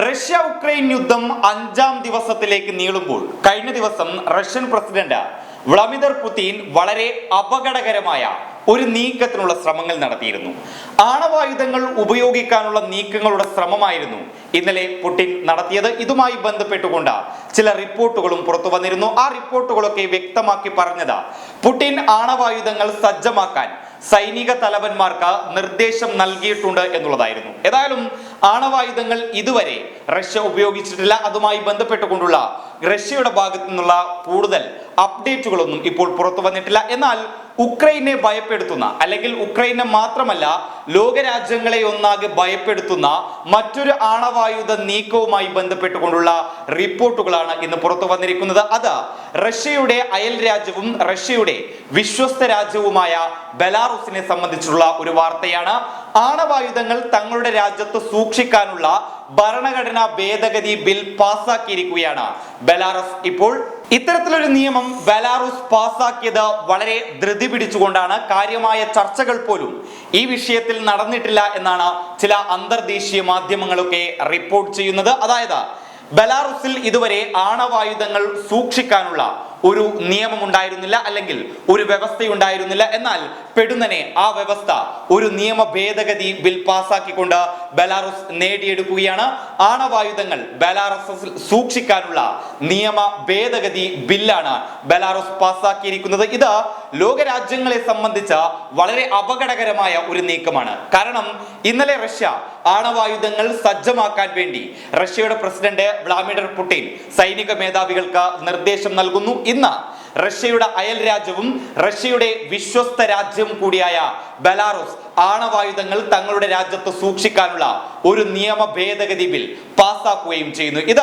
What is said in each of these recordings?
Russia Ukraine യുദ്ധം അഞ്ചാം ദിവസത്തിലേക്ക് നീളുമ്പോൾ കഴിഞ്ഞ ദിവസം റഷ്യൻ പ്രസിഡന്റ് വ്ളാദിമിർ പുതിൻ വളരെ അപകടകരമായ ഒരു നീക്കത്തിനുള്ള ശ്രമങ്ങൾ നടത്തിയിരുന്നു. ആണവായുധങ്ങൾ ഉപയോഗിക്കാനുള്ള നീക്കങ്ങളുടെ ശ്രമമായിരുന്നു ഇന്നലെ പുടിൻ നടത്തിയത്. ഇതുമായി ബന്ധപ്പെട്ടുകൊണ്ട് ചില റിപ്പോർട്ടുകളും പുറത്തു വന്നിരുന്നു. ആ റിപ്പോർട്ടുകളൊക്കെ വ്യക്തമാക്കി പറഞ്ഞത് പുടിൻ ആണവായുധങ്ങൾ സജ്ജമാക്കാൻ സൈനിക തലവന്മാർക്ക് നിർദ്ദേശം നൽകിയിട്ടുണ്ട് എന്നുള്ളതായിരുന്നു. ഏതായാലും ആണവായുധങ്ങൾ ഇതുവരെ റഷ്യ ഉപയോഗിച്ചിട്ടില്ല. അതുമായി ബന്ധപ്പെട്ടുകൊണ്ടുള്ള റഷ്യയുടെ ഭാഗത്തു നിന്നുള്ള കൂടുതൽ അപ്ഡേറ്റുകളൊന്നും ഇപ്പോൾ പുറത്തു വന്നിട്ടില്ല. എന്നാൽ ഉക്രൈനെ ഭയപ്പെടുത്തുന്ന അല്ലെങ്കിൽ ഉക്രൈനെ മാത്രമല്ല ലോകരാജ്യങ്ങളെ ഒന്നാകെ ഭയപ്പെടുത്തുന്ന മറ്റൊരു ആണവായുധ നീക്കവുമായി ബന്ധപ്പെട്ടുകൊണ്ടുള്ള റിപ്പോർട്ടുകളാണ് ഇന്ന് പുറത്തു വന്നിരിക്കുന്നത്. അത് റഷ്യയുടെ അയൽ രാജ്യവും റഷ്യയുടെ വിശ്വസ്ത രാജ്യവുമായ ബെലാറുസിനെ സംബന്ധിച്ചുള്ള ഒരു വാർത്തയാണ്. ആണവായുധങ്ങൾ തങ്ങളുടെ രാജ്യത്ത് സൂക്ഷിക്കാനുള്ള ഭരണഘടനാ ഭേദഗതി ബിൽ പാസാക്കിയിരിക്കുകയാണ്. ബെലാറസ് ഇപ്പോൾ ഇത്തരത്തിലൊരു നിയമം ബെലാറുസ് പാസാക്കിയത് വളരെ ധൃതി പിടിച്ചുകൊണ്ടാണ്. കാര്യമായ ചർച്ചകൾ പോലും ഈ വിഷയത്തിൽ നടന്നിട്ടില്ല എന്നാണ് ചില അന്തർദേശീയ മാധ്യമങ്ങളൊക്കെ റിപ്പോർട്ട് ചെയ്യുന്നത്. അതായത് ബെലാറുസിൽ ഇതുവരെ ആണവായുധങ്ങൾ സൂക്ഷിക്കാനുള്ള ഒരു നിയമം ഉണ്ടായിരുന്നില്ല അല്ലെങ്കിൽ ഒരു വ്യവസ്ഥയുണ്ടായിരുന്നില്ല. എന്നാൽ പെടുന്നനെ ആ വ്യവസ്ഥ ഒരു നിയമ ഭേദഗതി ബിൽ പാസാക്കിക്കൊണ്ട് ബലാറസ് നേടിയെടുക്കുകയാണ്. ആണവായുധങ്ങൾ ബലാറസിൽ സൂക്ഷിക്കാനുള്ള നിയമ ഭേദഗതി ബില്ലാണ് ബലാറസ് പാസാക്കിയിരിക്കുന്നത്. ഇത് ലോകരാജ്യങ്ങളെ സംബന്ധിച്ച വളരെ അപകടകരമായ ഒരു നീക്കമാണ്. കാരണം ഇന്നലെ റഷ്യ ആണവായുധങ്ങൾ സജ്ജമാക്കാൻ വേണ്ടി റഷ്യയുടെ പ്രസിഡന്റ് വ്ളാഡിമിർ പുടിൻ സൈനിക മേധാവികൾക്ക് നിർദ്ദേശം നൽകുന്നു. ഇന്ന് റഷ്യയുടെ അയൽ രാജ്യവും റഷ്യയുടെ വിശ്വസ്ത രാജ്യവും കൂടിയായ ബെലാറുസ് ആണവായുധങ്ങൾ തങ്ങളുടെ രാജ്യത്ത് സൂക്ഷിക്കാനുള്ള ഒരു നിയമ ഭേദഗതി ബിൽ പാസ്സാക്കുകയും ചെയ്യുന്നു. ഇത്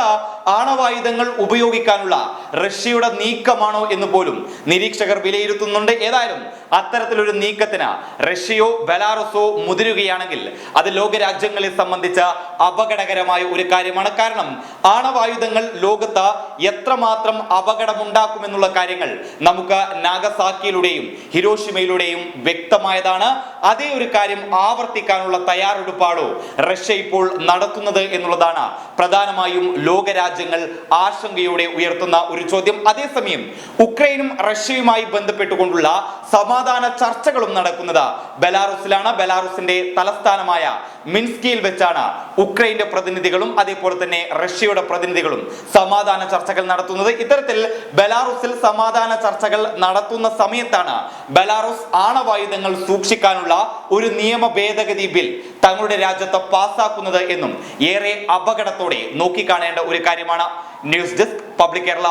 ആണവായുധങ്ങൾ ഉപയോഗിക്കാനുള്ള റഷ്യയുടെ നീക്കമാണോ എന്ന് പോലും നിരീക്ഷകർ വിലയിരുത്തുന്നുണ്ട്. ഏതായാലും അത്തരത്തിലൊരു നീക്കത്തിന് റഷ്യയോ ബെലാറസോ മുതിരുകയാണെങ്കിൽ അത് ലോകരാജ്യങ്ങളെ സംബന്ധിച്ച അപകടകരമായ ഒരു കാര്യമാണ്. കാരണം ആണവായുധങ്ങൾ ലോകത്ത് എത്രമാത്രം അപകടമുണ്ടാക്കുമെന്നുള്ള കാര്യങ്ങൾ നമുക്ക് നാഗസാക്കിയിലൂടെയും ഹിരോഷിമയിലൂടെയും വ്യക്തമായതാണ്. അതേ ഒരു കാര്യം ആവർത്തിക്കാനുള്ള തയ്യാറെടുപ്പാണോ? റഷ്യ ഇപ്പോൾ നടത്തുന്നത് എന്നുള്ളതാണ്. പ്രധാനമായും ലോകരാജ്യങ്ങൾ ആശങ്കയോടെ ഉയർത്തുന്ന ഒരു ചോദ്യം. അതേസമയം ഉക്രൈനും റഷ്യയുമായി ബന്ധപ്പെട്ടുകൊണ്ടുള്ള സമാധാന ചർച്ചകളും നടക്കുന്നത് ബലാറസിലാണ്. ബലാറസിന്റെ തലസ്ഥാനമായ മിൻസ്കിയിൽ വെച്ചാണ് ഉക്രൈന്റെ പ്രതിനിധികളും അതേപോലെ തന്നെ റഷ്യയുടെ പ്രതിനിധികളും സമാധാന ചർച്ചകൾ നടത്തുന്നത്. ഇത്തരത്തിൽ ബലാറൂസിൽ സമാധാന ചർച്ചകൾ നടത്തുന്ന സമയത്താണ് ബലാറൂസ് ആണവായുധങ്ങൾ സൂക്ഷിക്കാനുള്ള ഒരു നിയമ ഭേദഗതി ബിൽ തങ്ങളുടെ രാജ്യത്ത് പാസ്സാക്കുന്നത് എന്നും ഏറെ അപകടത്തോടെ നോക്കിക്കാണേണ്ട ഒരു കാര്യമാണ്. News desk public Kerala.